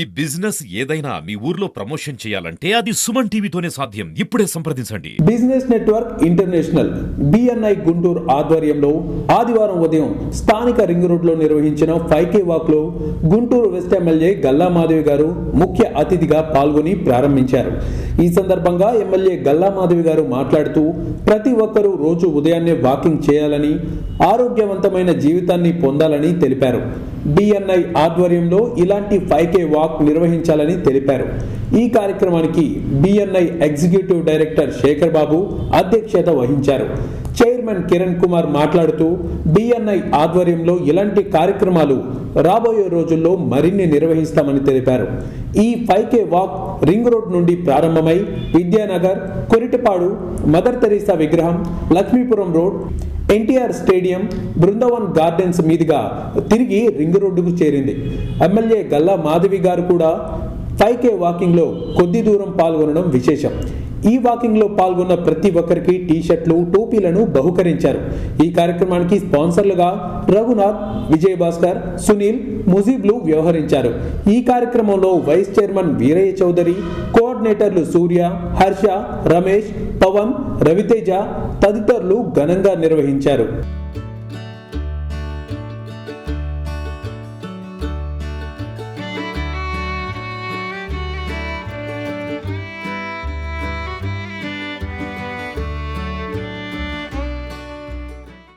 ఈ బిజినెస్ ఏదైనా మీ ఊర్లో ప్రమోషన్ చేయాలంటే అది సుమన్ టీవీతోనే సాధ్యం. ఇప్పుడే సంప్రదించండి. Business network international BNI Guntur ఆధ్వర్యంలో ఆదివారం ఉదయం స్థానిక రింగ్ రోడ్లో నిర్వహించిన ఫైవ్ కే వాక్లో గుంటూరు వెస్ట్ ఎమ్మెల్యే గల్లా మాధవి గారు ముఖ్య అతిథిగా పాల్గొని ప్రారంభించారు. ఈ సందర్భంగా ఎమ్మెల్యే గల్లా మాధవి గారు మాట్లాడుతూ ప్రతి ఒక్కరూ రోజు ఉదయాన్నే వాకింగ్ చేయాలని ఆరోగ్యవంతమైన జీవితాన్ని పొందాలని తెలిపారు. బిఎన్ఐ ఆధ్వర్యంలో ఇలాంటి ఫైవ్ కే వాక్ నిర్వహించాలని తెలిపారు. ఈ కార్యక్రమానికి BNI executive director Shekar Babu అధ్యక్షత వహించారు. చైర్మన్ కిరణ్ కుమార్ మాట్లాడుతూ బిఎన్ఐ ఆధ్వర్యంలో ఇలాంటి కార్యక్రమాలు రాబోయే రోజుల్లో మరిన్ని నిర్వహిస్తామని తెలిపారు. ఈ five K walk ring road నుండి ప్రారంభమై విద్యానగర్ కొరిటపాడు మదర్ తెరీసా విగ్రహం Lakshmipuram road NTR stadium Brindavan gardens మీదుగా తిరిగి రింగ్ రోడ్డుకు చేరింది. ఎమ్మెల్యే గల్లా మాధవి గారు కూడా ఫైవ్ కే వాకింగ్లో కొద్ది దూరం పాల్గొనడం విశేషం. ఈ వాకింగ్లో పాల్గొన్న ప్రతి ఒక్కరికి టీ షర్ట్లు టోపీలను బహుకరించారు. ఈ కార్యక్రమానికి స్పాన్సర్లుగా రఘునాథ్ విజయభాస్కర్ సునీల్ ముజీబ్లు వ్యవహరించారు. ఈ కార్యక్రమంలో వైస్ చైర్మన్ వీరయ్య చౌదరి కోఆర్డినేటర్లు సూర్య హర్ష రమేష్ పవన్ రవితేజ తదితరులు ఘనంగా నిర్వహించారు.